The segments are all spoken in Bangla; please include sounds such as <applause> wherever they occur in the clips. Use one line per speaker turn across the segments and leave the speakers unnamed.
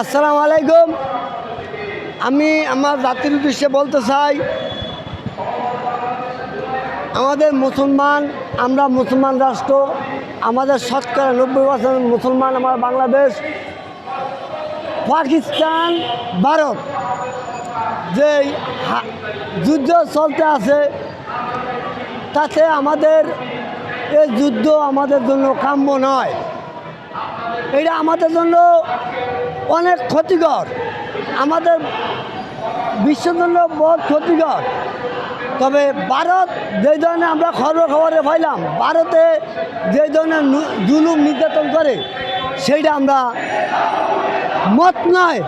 আসসালামু আলাইকুম। আমি আমার জাতির উদ্দেশ্যে বলতে চাই, আমাদের মুসলমান, আমরা মুসলমান রাষ্ট্র, আমাদের শতকরা নব্বই পার্সেন্ট মুসলমান আমার বাংলাদেশ, পাকিস্তান, ভারত। যে যুদ্ধ চলতে আছে, তাতে আমাদের এই যুদ্ধ আমাদের জন্য কাম্য নয়। এটা আমাদের জন্য অনেক ক্ষতিকর। আমাদের বিশ্বের জন্য বহুত ক্ষতিকর। তবে ভারত যে ধরনের আমরা খবর খবরে পাইলাম, ভারতে যে ধরনের জুলুম নির্যাতন করে, সেইটা আমরা মত নয়।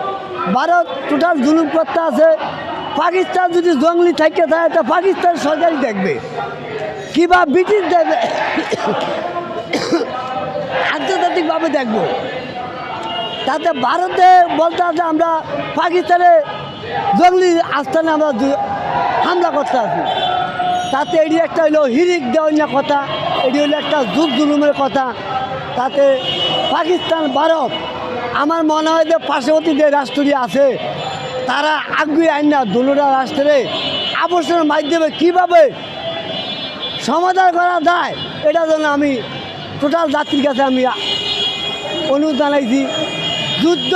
ভারত টোটাল জুলুম করতে আছে। পাকিস্তান যদি জঙ্গলি থেকে থাকে তা পাকিস্তান সরকারই দেখবে। কিবা ব্রিটিশ দেবে <coughs> আন্তর্জাতিকভাবে দেখব। তাতে ভারতে বলতে আছে আমরা পাকিস্তানে জঙ্গলি আস্থানে আমরা হামলা করতে আছি। তাতে এটি একটা হলো হিরিক দেওয়া কথা, এটি হলো একটা যুগ জুলুমের কথা। তাতে পাকিস্তান, ভারত, আমার মনে হয় যে পার্শ্ববর্তী যে রাষ্ট্রটি আছে, তারা আগ্রহী আইন না দুটা রাষ্ট্রে আবর্ষণের মাধ্যমে কীভাবে সমাধান করা যায়, এটা জন্য আমি টোটাল জাতির কাছে আমি অনুরোধ জানাইছি। যুদ্ধ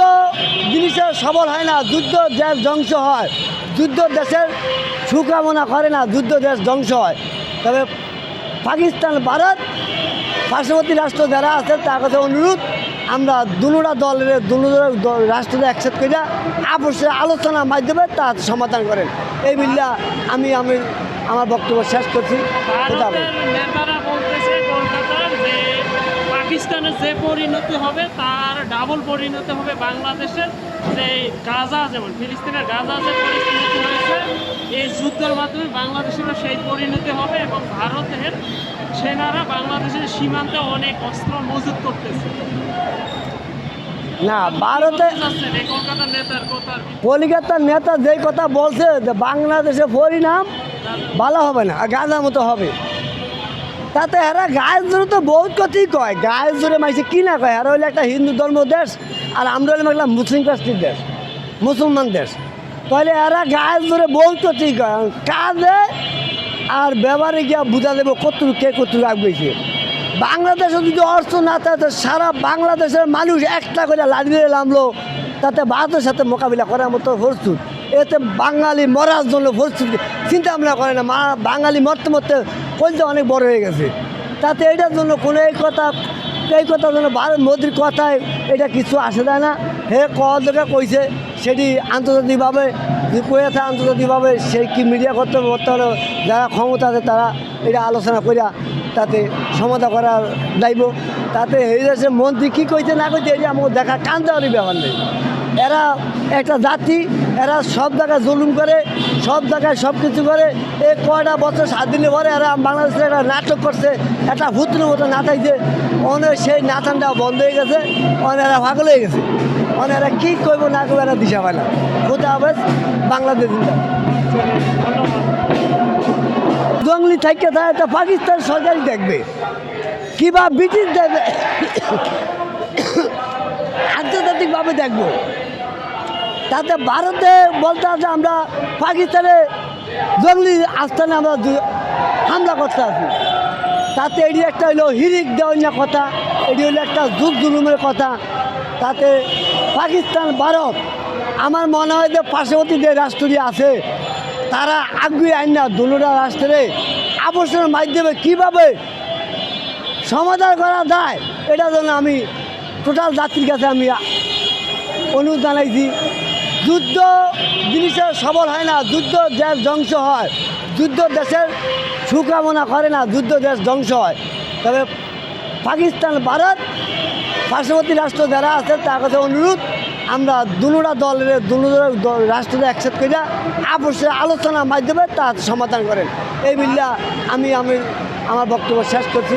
জিনিসের সবল হয় না যুদ্ধ দেশ ধ্বংস হয়। যুদ্ধ দেশের সুকামনা করে না যুদ্ধ দেশ ধ্বংস হয়। তবে পাকিস্তান ভারত পার্শ্ববর্তী রাষ্ট্র যারা আছে তার কাছে অনুরোধ আমরা দুটা দলের দুটা রাষ্ট্রে একসাথে করে আপসে আলোচনার মাধ্যমে তার সমাধান করেন। এই বিল্লা আমি আমি আমার বক্তব্য শেষ করছি।
পাকিস্তানের যে পরিণতি হবে তার ডাবল পরিণতি হবে বাংলাদেশের যে গাজা যেমন ফিলিস্তিনের গাজা যে পরিস্থিতি হয়েছে এই যুদ্ধের মাধ্যমে বাংলাদেশেরও সেই পরিণতি হবে এবং ভারতের সেনারা বাংলাদেশের সীমান্তে অনেক অস্ত্র মজুত করতেছে।
না ভারতে
কলকাতার
নেতা যেই কথা বলছে যে বাংলাদেশে পরিণাম ভালো হবে না গাঁজার মতো হবে। তাতে এরা গায়ের জোরে তো বহুত কথাই কয়। গায়ের জোরে মাইছে কি না কয়? এরা হইলে একটা হিন্দু ধর্ম দেশ, আর আমরা হইলাম একটা মুসলিম কাস্টির দেশ, মুসলমান দেশ। তাহলে এরা গায়ের জোরে বহুত কথাই কয়। কাজে আর ব্যবহারে গিয়া বুঝা দেবো কতটুকু কে কতটুকু আগুয়েছে বাংলাদেশে যদি অর্থ না থাকে সারা বাংলাদেশের মানুষ একটা করে লাড়িয়ে নামলো। তাতে ভারতের সাথে মোকাবিলা করার মতো প্রস্তুত। এতে বাঙালি মরার জন্য প্রস্তুত। চিন্তা ভাবনা করে না বাঙালি মরতে মরতে কলতে অনেক বড় হয়ে গেছে। তাতে এটার জন্য কোনো এই কথা, এই কথার জন্য ভারত মোদির কথায় এটা কিছু আসে যায় না। হে কথা কইছে, সেটি আন্তর্জাতিকভাবে, যে কয়ে থাকে আন্তর্জাতিকভাবে সেই কি মিডিয়া করতে করতে হলে যারা ক্ষমতা আছে তারা এটা আলোচনা করিয়া তাতে সমাধান করার দায়ব তাতে এই দেশের মন্ত্রী কী কইতে না কইতে এটা আমাকে দেখা কান দেওয়ারই ব্যাপার নেই। এরা একটা জাতি, এরা সব জায়গায় জুলুম করে সব জায়গায় সব কিছু করে। এই কয়টা বছর, সাত দিনের পরে এরা বাংলাদেশের একটা নাটক করছে, একটা ভূতের মতো নাচাইছে। অনেক সেই নাচানটা বন্ধ হয়ে গেছে, অনেক এরা পাগল হয়ে গেছে। অনেক এরা কী করব না করব এরা দিশা পায় না। কোথাও হবে বাংলাদেশ জঙ্গলি থেকে থাকে তা পাকিস্তান সরকারই দেখবে। কিবা ব্রিটিশ দেখবে। আন্তর্জাতিকভাবে দেখব। তাতে ভারতে বলতে আছে আমরা পাকিস্তানে জঙ্গলি আস্থানে আমরা হামলা করতে আছি। তাতে এটি একটা হলো হিরিক দেওয়া কথা, এটি হলো একটা যুগ জুলুমের কথা। তাতে পাকিস্তান, ভারত, আমার মনে হয় যে পার্শ্ববর্তী যে রাষ্ট্রটি আছে, তারা আগ্রহী আইন না দুটা রাষ্ট্রে আবর্ষণের মাধ্যমে কীভাবে সমাধান করা যায়, এটা জন্য আমি টোটাল জাতির কাছে আমি অনুরোধ জানাইছি। যুদ্ধ জিনিসের সবল হয় না, যুদ্ধ দেশ ধ্বংস হয়। যুদ্ধ দেশের সুকামনা করে না, যুদ্ধ দেশ ধ্বংস হয়। তবে পাকিস্তান, ভারত পার্শ্ববর্তী রাষ্ট্র যারা আছে, তার কাছে অনুরোধ, আমরা দুটা দলের দুটা রাষ্ট্রে একসাথে করে আপসে আলোচনার মাধ্যমে তার সমাধান করেন। এই বিল্লা আমি আমি, আমার বক্তব্য শেষ করছি।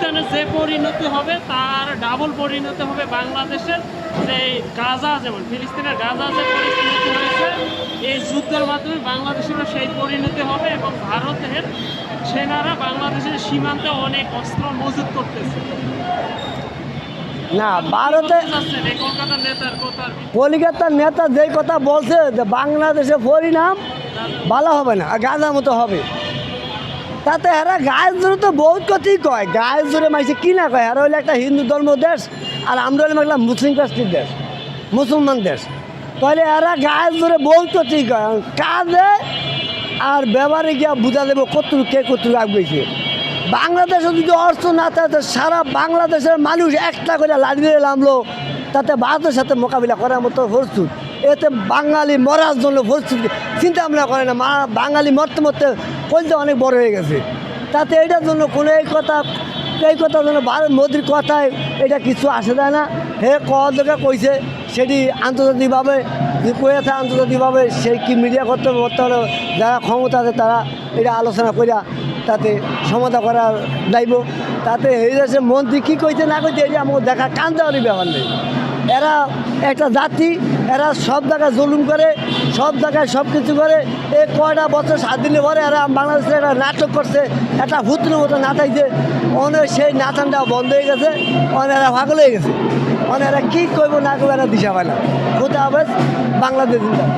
পাকিস্তানের যে পরিণতি হবে তার ডাবল পরিণতি হবে বাংলাদেশের যে গাজা যেমন ফিলিস্তিনের গাজা যে পরিস্থিতি হয়েছে এই যুদ্ধের মাধ্যমে বাংলাদেশেরও সেই পরিণতি হবে এবং ভারতের সেনারা বাংলাদেশের সীমান্তে অনেক অস্ত্র মজুত করতেছে।
না ভারতে
কলকাতার
নেতা যেই কথা বলছে যে বাংলাদেশে পরিণাম ভালো হবে না গাঁজার মতো হবে। তাতে এরা গায়ের জোরে তো বহুত কথাই কয়। গায়ের জোরে মাইছে কি না কয়? এরা হইলে একটা হিন্দু ধর্ম দেশ, আর আমরা হইলাম একটা মুসলিম কাস্টির দেশ, মুসলমান দেশ। তাহলে এরা গায়ের জোরে বহুত কথাই কয়। কাজে আর ব্যবহারে গিয়া বুঝা দেবো কতটুকু কে কতটুকু আগবেছে বাংলাদেশে যদি অর্থ না থাকে সারা বাংলাদেশের মানুষ একটা করে লাড়িয়ে নামলো। তাতে ভারতের সাথে মোকাবিলা করার মতো প্রস্তুত। এতে বাঙালি মরার জন্য প্রস্তুত। চিন্তা ভাবনা করে না, মা বাঙালি মরতে মরতে কলতে অনেক বড় হয়ে গেছে। তাতে এটার জন্য কোনো এই কথা এই কথা জন্য ভারত মোদির কথায় এটা কিছু আসে যায় না। হে কদকে কইছে, সেটি আন্তর্জাতিকভাবে যে কয়ে থাকে আন্তর্জাতিকভাবে সেই কি মিডিয়া করতে হবে করতে হলে যারা ক্ষমতা আছে তারা এটা আলোচনা করিয়া তাতে সমাধা করার দায়ব তাতে এই দেশের মন্ত্রী কী কইতে না কইতে এটা আমাকে দেখা কান দেওয়ারই ব্যাপার নেই। এরা একটা জাতি এরা সব জায়গায় জুলুম করে, সব জায়গায় সব কিছু করে। এই কয়টা বছর, সাত দিনে পরে এরা বাংলাদেশে একটা নাটক করছে, একটা ভূতের মতো নাচাইছে। অনেক সেই নাচানটা বন্ধ হয়ে গেছে, অনেক এরা ভাগল হয়ে গেছে। অনেক এরা কী করব না করব এরা দিশা পায় না। কোথাও বাংলাদেশ
ধন্যবাদ